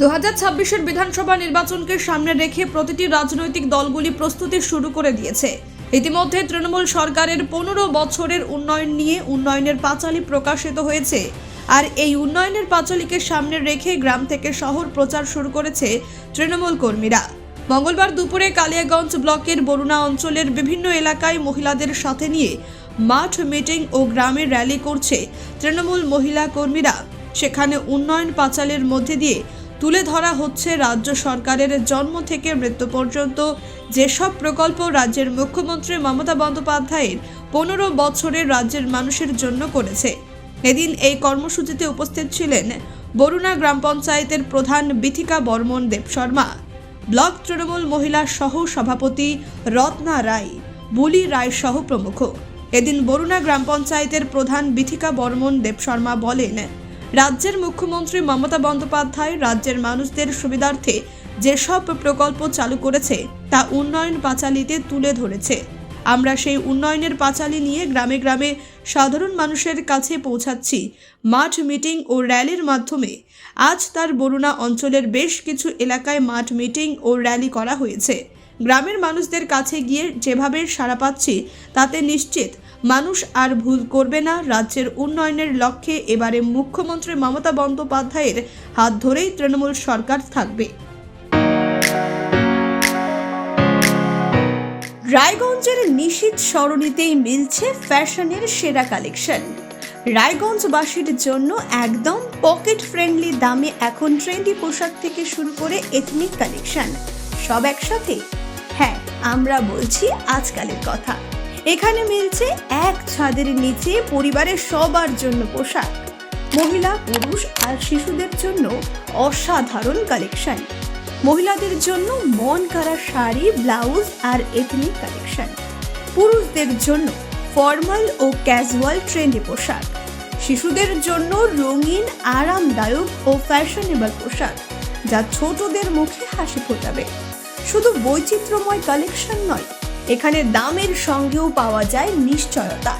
দু ছাব্বিশের বিধানসভা নির্বাচনকে সামনে রেখে প্রতিটি রাজনৈতিক দলগুলি প্রস্তুতি শুরু করে দিয়েছে। ইতিমধ্যে তৃণমূল সরকারের পনেরো বছরের উন্নয়ন নিয়ে উন্নয়নের পাঁচালী প্রকাশিত হয়েছে। আর এই উন্নয়নের পাঁচালীকে সামনে রেখে গ্রাম থেকে শহর প্রচার শুরু করেছে তৃণমূল কর্মীরা। মঙ্গলবার দুপুরে কালিয়াগঞ্জ ব্লকের বরুণা অঞ্চলের বিভিন্ন এলাকায় মহিলাদের সাথে নিয়ে মাঠ মিটিং ও গ্রামে র্যালি করছে তৃণমূল মহিলা কর্মীরা। সেখানে উন্নয়ন পাঁচালের মধ্যে দিয়ে তুলে ধরা হচ্ছে রাজ্য সরকারের জন্ম থেকে মৃত্যু পর্যন্ত। যেসব প্রকল্প রাজ্যের মুখ্যমন্ত্রী মমতা বন্দ্যোপাধ্যায়ের পনেরো বছরের রাজ্যের মানুষের জন্য করেছে। এদিন এই কর্মসূচিতে উপস্থিত ছিলেন বরুণা গ্রাম পঞ্চায়েতের প্রধান বিথিকা বর্মন দেব শর্মা, ব্লক তৃণমূল মহিলা সহ সভাপতি রত্না রায়, বুলি রায় সহ প্রমুখ। এদিন বরুণা গ্রাম পঞ্চায়েতের প্রধান বিথিকা বর্মন দেব শর্মা বলেন রাজ্যের মুখ্যমন্ত্রী মমতা বন্দ্যোপাধ্যায় রাজ্যের মানুষদের সুবিধার্থে যেসব প্রকল্প চালু করেছে, তা উন্নয়ন পাঁচালিতে তুলে ধরেছে। আমরা সেই উন্নয়নের পাঁচালি নিয়ে গ্রামে গ্রামে সাধারণ মানুষের কাছে পৌঁছাচ্ছি। মাঠ মিটিং ও র্যালির মাধ্যমে আজ তার বরুণা অঞ্চলের বেশ কিছু এলাকায় মাঠ মিটিং ও র্যালি করা হয়েছে। গ্রামের মানুষদের কাছে গিয়ে যেভাবে সাড়া পাচ্ছি, তাতে নিশ্চিত মানুষ আর ভুল করবে না। রাজ্যের উন্নয়নের লক্ষ্যে এবারে মুখ্যমন্ত্রী মমতা বন্দ্যোপাধ্যায়ের হাত ধরেই তৃণমূল সরকার থাকবে। রায়গঞ্জের নিশীত সরণিতেই মিলছে ফ্যাশনের সেরা কালেকশন। রায়গঞ্জবাসীর জন্য একদম পকেট ফ্রেন্ডলি দামে এখন ট্রেন্ডি পোশাক থেকে শুরু করে এথনিক কালেকশন। সব একসাথে? হ্যাঁ আমরা বলছি আজকালের কথা। এখানে মিলছে এক ছাদের নিচে পরিবারের সবার জন্য পোশাক। মহিলা, পুরুষ আর শিশুদের জন্য অসাধারণ কালেকশন। মহিলাদের জন্য মন কারা শাড়ি, ব্লাউজ আর এথনিক কালেকশন। পুরুষদের জন্য ফর্মাল ও ক্যাজুয়াল ট্রেন্ডি পোশাক। শিশুদের জন্য রঙিন, আরামদায়ক ও ফ্যাশনেবল পোশাক, যা ছোটদের মুখে হাসি ফোটাবে। শুধু বৈচিত্র্যময় কালেকশন নয় এখানে দামের সঙ্গেও পাওয়া যায় নিশ্চয়তা।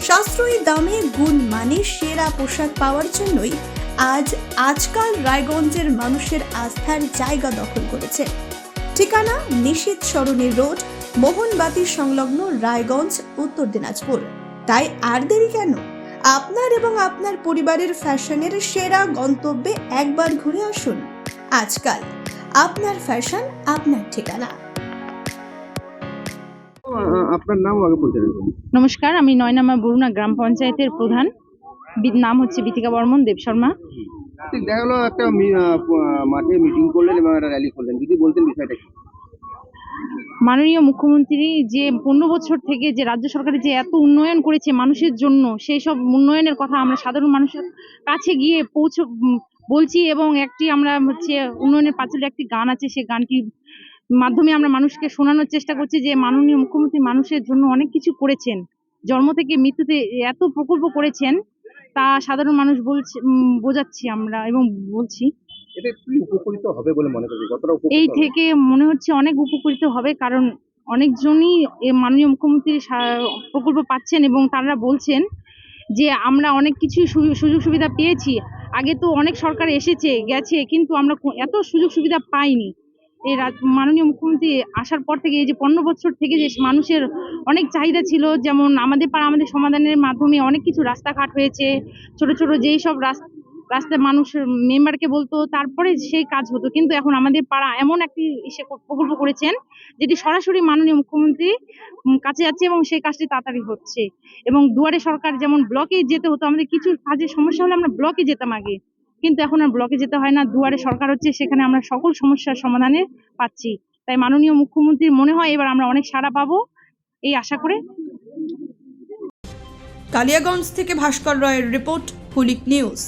সাশ্রয়ী দামে গুণ মানে সেরা পোশাক পাওয়ার জন্যই আজ আজকাল রায়গঞ্জের মানুষের আস্থার জায়গা দখল করেছে। ঠিকানা নিশীত সরণী রোড, মোহনবাতি সংলগ্ন রায়গঞ্জ, উত্তর দিনাজপুর। তাই আর দেরি কেন? আপনার এবং আপনার পরিবারের ফ্যাশনের সেরা গন্তব্যে একবার ঘুরে আসুন। আজকাল আপনার ফ্যাশন, আপনার ঠিকানা। আপনার নাম আগে বলতে নমস্কার আমি নয় নম্বর বরুণা গ্রাম পঞ্চায়েতের প্রধান। নাম হচ্ছে বিতিকা বর্মন দেব শর্মা। দেখা গেলো একটা মাঠে মিটিং করলেন এবং একটা র্যালি করলেন। যদি বলতেন বিষয়টা কি? মাননীয় মুখ্যমন্ত্রী যে পনেরো বছর থেকে যে রাজ্য সরকারের যে এত উন্নয়ন করেছে মানুষের জন্য সেই সব উন্নয়নের কথা আমরা সাধারণ মানুষের কাছে গিয়ে পৌঁছ বলছি এবং একটি আমরা হচ্ছে উন্নয়নের পাঁচালী একটি গান আছে সেই গানটির মাধ্যমে আমরা মানুষকে শোনানোর চেষ্টা করছি যে মাননীয় মুখ্যমন্ত্রী মানুষের জন্য অনেক কিছু করেছেন। জন্ম থেকে মৃত্যুতে এত প্রকল্প করেছেন তা সাধারণ মানুষ বলছে বোঝাচ্ছি আমরা এবং বলছি। উপকৃত হবে বলে মনে করি এই থেকে মনে হচ্ছে অনেক উপকৃত হবে কারণ অনেকজনই মাননীয় মুখ্যমন্ত্রীর সা- প্রকল্প পাচ্ছেন এবং তারা বলছেন যে আমরা অনেক কিছু সুযোগ সুবিধা পেয়েছি। আগে তো অনেক সরকার এসেছে গেছে কিন্তু আমরা এত সুযোগ সুবিধা পাইনি। এই মাননীয় মুখ্যমন্ত্রী আসার পর থেকে এই যে পনেরো বছর থেকে যে মানুষের অনেক চাহিদা ছিল, যেমন আমাদের পাড়া আমাদের সমাধানের মাধ্যমে অনেক কিছু রাস্তাঘাট হয়েছে, ছোট ছোট যেই সব রাস্তা রাস্তায় মানুষ মেম্বারকে বলতো, তারপরে সেই কাজ হতো। কিন্তু এখন আমাদের পাড়া এমন একটি ক- প্রকল্প করেছেন, যেটি সরাসরি মাননীয় মুখ্যমন্ত্রী কাছে যাচ্ছে এবং সেই কাজটি তাড়াতাড়ি হচ্ছে। এবং দুয়ারে সরকার যেমন ব্লকে যেতে হতো, আমাদের কিছু কাজের সমস্যা হলে আমরা ব্লকে যেতাম আগে। কিন্তু এখন আর ব্লকে যেতে হয় না। দুয়ারে সরকার হচ্ছে, সেখানে আমরা সকল সমস্যার সমাধানে পাচ্ছি। তাই মাননীয় মুখ্যমন্ত্রীর মনে হয় এবার আমরা অনেক সাড়া পাবো, এই আশা করে। কালিয়াগঞ্জ থেকে ভাস্কর রয়ের রিপোর্ট হুলিক নিউজ।